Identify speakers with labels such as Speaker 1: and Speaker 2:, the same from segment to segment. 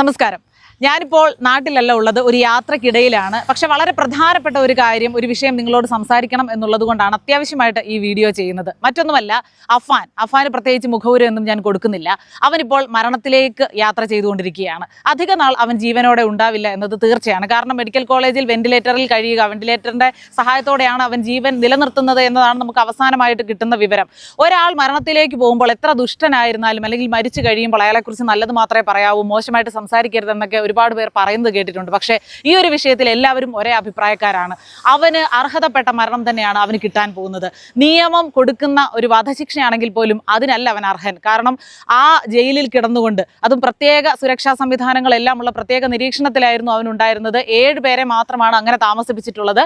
Speaker 1: നമസ്കാരം. ഞാനിപ്പോൾ നാട്ടിലല്ല ഉള്ളത് ഒരു യാത്രക്കിടയിലാണ്. പക്ഷെ വളരെ പ്രധാനപ്പെട്ട ഒരു കാര്യം ഒരു വിഷയം നിങ്ങളോട് സംസാരിക്കണം എന്നുള്ളത് കൊണ്ടാണ് അത്യാവശ്യമായിട്ട് ഈ വീഡിയോ ചെയ്യുന്നത്. മറ്റൊന്നുമല്ല അഫാൻ. അഫാന് പ്രത്യേകിച്ച് മുഖവുരം ഞാൻ കൊടുക്കുന്നില്ല. അവനിപ്പോൾ മരണത്തിലേക്ക് യാത്ര ചെയ്തുകൊണ്ടിരിക്കുകയാണ്. അധിക നാൾ അവൻ ജീവനോടെ ഉണ്ടാവില്ല എന്നത് തീർച്ചയാണ്. കാരണം മെഡിക്കൽ കോളേജിൽ വെന്റിലേറ്ററിൽ കഴിയുക വെന്റിലേറ്ററിന്റെ സഹായത്തോടെയാണ് അവൻ ജീവൻ നിലനിർത്തുന്നത് എന്നതാണ് നമുക്ക് അവസാനമായിട്ട് കിട്ടുന്ന വിവരം. ഒരാൾ മരണത്തിലേക്ക് പോകുമ്പോൾ എത്ര ദുഷ്ടനായിരുന്നാലും അല്ലെങ്കിൽ മരിച്ചു കഴിയുമ്പോൾ അയാളെക്കുറിച്ച് നല്ലത് മാത്രമേ പറയാവൂ മോശമായിട്ട് സംസാരിക്കരുതെന്നൊക്കെ ഒരുപാട് പേർ പറയുന്നത് കേട്ടിട്ടുണ്ട്. പക്ഷേ ഈ ഒരു വിഷയത്തിൽ എല്ലാവരും ഒരേ അഭിപ്രായക്കാരാണ്. അവന് അർഹതപ്പെട്ട മരണം തന്നെയാണ് അവന് കിട്ടാൻ പോകുന്നത്. നിയമം കൊടുക്കുന്ന ഒരു വധശിക്ഷയാണെങ്കിൽ പോലും അതിനല്ല അവൻ അർഹൻ. കാരണം ആ ജയിലിൽ കിടന്നുകൊണ്ട് അതും പ്രത്യേക സുരക്ഷാ സംവിധാനങ്ങളെല്ലാം ഉള്ള പ്രത്യേക നിരീക്ഷണത്തിലായിരുന്നു അവൻ ഉണ്ടായിരുന്നത്. ഏഴ് പേരെ മാത്രമാണ് അങ്ങനെ താമസിപ്പിച്ചിട്ടുള്ളത്.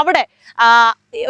Speaker 1: അവിടെ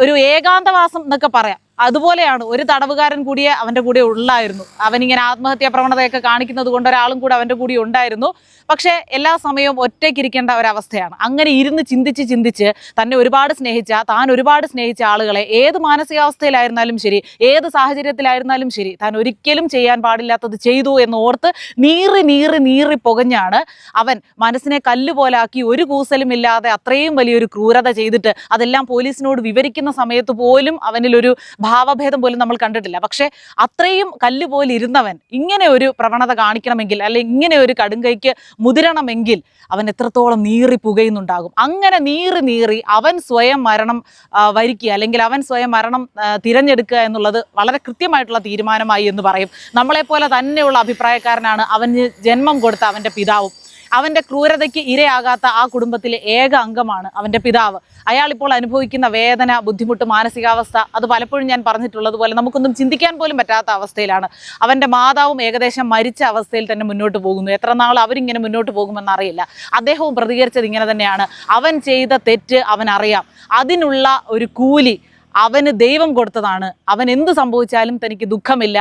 Speaker 1: ഒരു ഏകാന്തവാസം എന്നൊക്കെ പറയാം. അതുപോലെയാണ് ഒരു തടവുകാരൻ കൂടിയെ അവന്റെ കൂടെ ഉള്ളായിരുന്നു. അവനിങ്ങനെ ആത്മഹത്യാ പ്രവണതയൊക്കെ കാണിക്കുന്നത് കൊണ്ട് ഒരാളും കൂടെ അവന്റെ കൂടി ഉണ്ടായിരുന്നു. പക്ഷേ എല്ലാ സമയവും ഒറ്റയ്ക്കിരിക്കേണ്ട ഒരവസ്ഥയാണ്. അങ്ങനെ ഇരുന്ന് ചിന്തിച്ച് ചിന്തിച്ച് തന്നെ ഒരുപാട് സ്നേഹിച്ച താൻ ഒരുപാട് സ്നേഹിച്ച ആളുകളെ ഏത് മാനസികാവസ്ഥയിലായിരുന്നാലും ശരി ഏത് സാഹചര്യത്തിലായിരുന്നാലും ശരി താൻ ഒരിക്കലും ചെയ്യാൻ പാടില്ലാത്തത് ചെയ്തു എന്ന് ഓർത്ത് നീറി നീറി നീറി പുകഞ്ഞാണ് അവൻ മനസ്സിനെ കല്ലുപോലാക്കി ഒരു കൂസലും ഇല്ലാതെ അത്രയും വലിയൊരു ക്രൂരത ചെയ്തിട്ട് അതെല്ലാം പോലീസിനോട് വിവരിക്കുന്ന സമയത്ത് പോലും അവനിലൊരു ഭാവഭേദം പോലും നമ്മൾ കണ്ടിട്ടില്ല. പക്ഷേ അത്രയും കല്ല് ഇരുന്നവൻ ഇങ്ങനെ ഒരു പ്രവണത കാണിക്കണമെങ്കിൽ അല്ലെ ഇങ്ങനെ ഒരു കടുങ്കൈക്ക് മുതിരണമെങ്കിൽ അവൻ എത്രത്തോളം നീറി പുകയുന്നുണ്ടാകും. അങ്ങനെ നീറി നീറി അവൻ സ്വയം മരണം വരിക്കുക അല്ലെങ്കിൽ അവൻ സ്വയം മരണം തിരഞ്ഞെടുക്കുക എന്നുള്ളത് വളരെ കൃത്യമായിട്ടുള്ള തീരുമാനമായി എന്ന് പറയും. നമ്മളെപ്പോലെ തന്നെയുള്ള അഭിപ്രായക്കാരനാണ് അവന് ജന്മം കൊടുത്ത അവന്റെ പിതാവും. അവന്റെ ക്രൂരതയ്ക്ക് ഇരയാകാത്ത ആ കുടുംബത്തിലെ ഏക അംഗമാണ് അവന്റെ പിതാവ്. അയാൾ ഇപ്പോൾ അനുഭവിക്കുന്ന വേദന ബുദ്ധിമുട്ട് മാനസികാവസ്ഥ അത് പലപ്പോഴും ഞാൻ പറഞ്ഞിട്ടുള്ളത് പോലെ നമുക്കൊന്നും ചിന്തിക്കാൻ പോലും പറ്റാത്ത അവസ്ഥയിലാണ്. അവന്റെ മാതാവും ഏകദേശം മരിച്ച അവസ്ഥയിൽ തന്നെ മുന്നോട്ട് പോകുന്നു. എത്ര നാൾ അവരിങ്ങനെ മുന്നോട്ട് പോകുമെന്ന് അറിയില്ല. അദ്ദേഹവും പ്രതികരിച്ചത് ഇങ്ങനെ തന്നെയാണ്. അവൻ ചെയ്ത തെറ്റ് അവൻ അറിയാം അതിനുള്ള ഒരു കൂലി അവന് ദൈവം കൊടുത്തതാണ്. അവൻ എന്ത് സംഭവിച്ചാലും തനിക്ക് ദുഃഖമില്ല.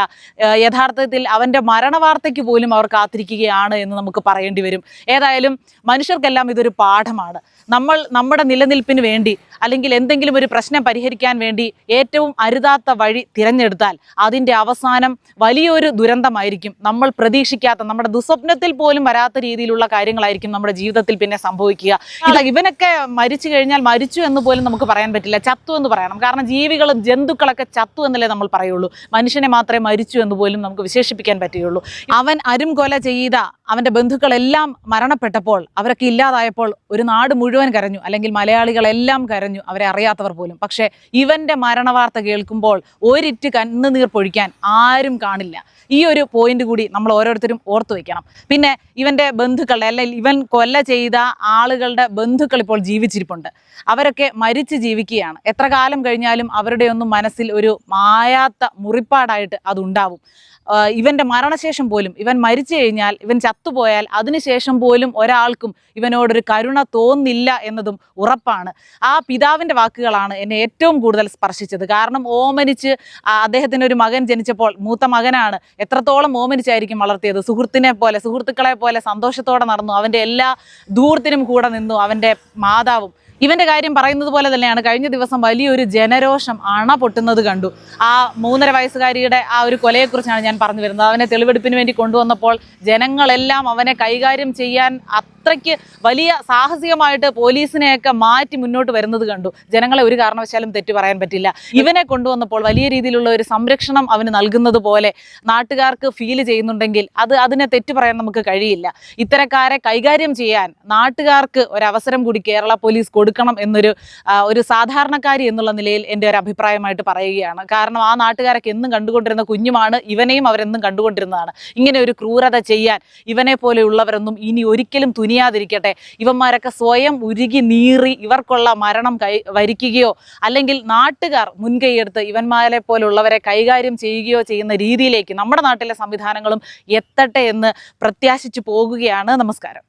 Speaker 1: യഥാർത്ഥത്തിൽ അവന്റെ മരണവാർത്തയ്ക്ക് പോലും അവർ കാത്തിരിക്കുകയാണ് എന്ന് നമുക്ക് പറയേണ്ടി വരും. ഏതായാലും മനുഷ്യർക്കെല്ലാം ഇതൊരു പാഠമാണ്. നമ്മൾ നമ്മുടെ നിലനിൽപ്പിന് വേണ്ടി അല്ലെങ്കിൽ എന്തെങ്കിലും ഒരു പ്രശ്നം പരിഹരിക്കാൻ വേണ്ടി ഏറ്റവും അരുതാത്ത വഴി തിരഞ്ഞെടുത്താൽ അതിന്റെ അവസാനം വലിയൊരു ദുരന്തമായിരിക്കും. നമ്മൾ പ്രതീക്ഷിക്കാത്ത നമ്മുടെ ദുസ്വപ്നത്തിൽ പോലും വരാത്ത രീതിയിലുള്ള കാര്യങ്ങളായിരിക്കും നമ്മുടെ ജീവിതത്തിൽ പിന്നെ സംഭവിക്കുക. ഇവനൊക്കെ മരിച്ചു കഴിഞ്ഞാൽ മരിച്ചു എന്ന് പോലും നമുക്ക് പറയാൻ പറ്റില്ല. ചത്തു എന്ന് പറയണം. കാരണം ജീവികളും ജന്തുക്കളൊക്കെ ചത്തു എന്നല്ലേ നമ്മൾ പറയുള്ളൂ മനുഷ്യനെ മാത്രമേ മരിച്ചു എന്ന് പോലും നമുക്ക് വിശേഷിപ്പിക്കാൻ പറ്റുകയുള്ളൂ അവൻ അരും കൊല ചെയ്ത അവന്റെ ബന്ധുക്കളെല്ലാം മരണപ്പെട്ടപ്പോൾ അവരൊക്കെ ഇല്ലാതായപ്പോൾ ഒരു നാട് മുഴുവൻ കരഞ്ഞു. അല്ലെങ്കിൽ മലയാളികളെല്ലാം കരഞ്ഞു അവരെ അറിയാത്തവർ പോലും. പക്ഷേ ഇവന്റെ മരണവാർത്ത കേൾക്കുമ്പോൾ ഒരിറ്റ് കണ്ണുനീർ പൊഴിക്കാൻ ആരും കാണില്ല. ഈ ഒരു പോയിന്റ് കൂടി നമ്മൾ ഓരോരുത്തരും ഓർത്തു വയ്ക്കണം പിന്നെ ഇവന്റെ ബന്ധുക്കളുടെ അല്ലെങ്കിൽ ഇവൻ കൊല്ല ചെയ്ത ആളുകളുടെ ബന്ധുക്കൾ ഇപ്പോൾ ജീവിച്ചിരിപ്പുണ്ട്. അവരൊക്കെ മരിച്ച് ജീവിക്കുകയാണ്. എത്ര കാലം കഴിഞ്ഞാലും അവരുടെയൊന്നും മനസ്സിൽ ഒരു മായാത്ത മുറിപ്പാടായിട്ട് അതുണ്ടാവും. ഇവന്റെ മരണശേഷം പോലും ഇവൻ മരിച്ചു കഴിഞ്ഞാൽ ഇവൻ ചത്തുപോയാൽ അതിനുശേഷം പോലും ഒരാൾക്കും ഇവനോടൊരു കരുണ തോന്നില്ല എന്നതും ഉറപ്പാണ്. ആ പിതാവിന്റെ വാക്കുകളാണ് എന്നെ ഏറ്റവും കൂടുതൽ സ്പർശിച്ചത്. കാരണം ഓമനിച്ച് അദ്ദേഹത്തിന് ഒരു മകൻ ജനിച്ചപ്പോൾ മൂത്ത മകനാണ് എത്രത്തോളം ഓമനിച്ചായിരിക്കും വളർത്തിയത്. സുഹൃത്തിനെ പോലെ സുഹൃത്തുക്കളെ പോലെ സന്തോഷത്തോടെ നടന്നു. അവന്റെ എല്ലാ ദൂരത്തിനും കൂടെ നിന്നു അവന്റെ മാതാവും. ഇവന്റെ കാര്യം പറയുന്നത് പോലെ തന്നെയാണ്. കഴിഞ്ഞ ദിവസം വലിയൊരു ജനരോഷം അണ പൊട്ടുന്നത് കണ്ടു. ആ മൂന്നര വയസ്സുകാരിയുടെ ആ ഒരു കൊലയെക്കുറിച്ചാണ് ഞാൻ പറഞ്ഞു വരുന്നത്. അവനെ തെളിവെടുപ്പിന് വേണ്ടി കൊണ്ടുവന്നപ്പോൾ ജനങ്ങളെല്ലാം അവനെ കൈകാര്യം ചെയ്യാൻ അത്രയ്ക്ക് വലിയ സാഹസികമായിട്ട് പോലീസിനെയൊക്കെ മാറ്റി മുന്നോട്ട് വരുന്നത് കണ്ടു. ജനങ്ങളെ ഒരു കാരണവശാലും തെറ്റു പറയാൻ പറ്റില്ല. ഇവനെ കൊണ്ടുവന്നപ്പോൾ വലിയ രീതിയിലുള്ള ഒരു സംരക്ഷണം അവന് നൽകുന്നത് പോലെ നാട്ടുകാർക്ക് ഫീൽ ചെയ്യുന്നുണ്ടെങ്കിൽ അത് അതിനെ തെറ്റു പറയാൻ നമുക്ക് കഴിയില്ല. ഇത്തരക്കാരെ കൈകാര്യം ചെയ്യാൻ നാട്ടുകാർക്ക് ഒരവസരം കൂടി കേരള പോലീസ് കൊടുക്കണം എന്നൊരു ഒരു സാധാരണക്കാരി എന്നുള്ള നിലയിൽ എന്റെ ഒരു അഭിപ്രായമായിട്ട് പറയുകയാണ്. കാരണം ആ നാട്ടുകാരൊക്കെ എന്നും കണ്ടുകൊണ്ടിരുന്ന കുഞ്ഞുമാണ് ഇവനെയും അവരെന്നും കണ്ടുകൊണ്ടിരുന്നതാണ്. ഇങ്ങനെ ഒരു ക്രൂരത ചെയ്യാൻ ഇവനെ പോലെയുള്ളവരൊന്നും ഇനി ഒരിക്കലും തുനിയാതിരിക്കട്ടെ. ഇവന്മാരൊക്കെ സ്വയം ഉരുകി നീറി ഇവർക്കുള്ള മരണം കൈ വരിക്കുകയോ അല്ലെങ്കിൽ നാട്ടുകാർ മുൻകൈയെടുത്ത് ഇവന്മാരെ പോലുള്ളവരെ കൈകാര്യം ചെയ്യുകയോ ചെയ്യുന്ന രീതിയിലേക്ക് നമ്മുടെ നാട്ടിലെ സംവിധാനങ്ങളും എത്തട്ടെ എന്ന് പ്രത്യാശിച്ചു പോകുകയാണ്. നമസ്കാരം.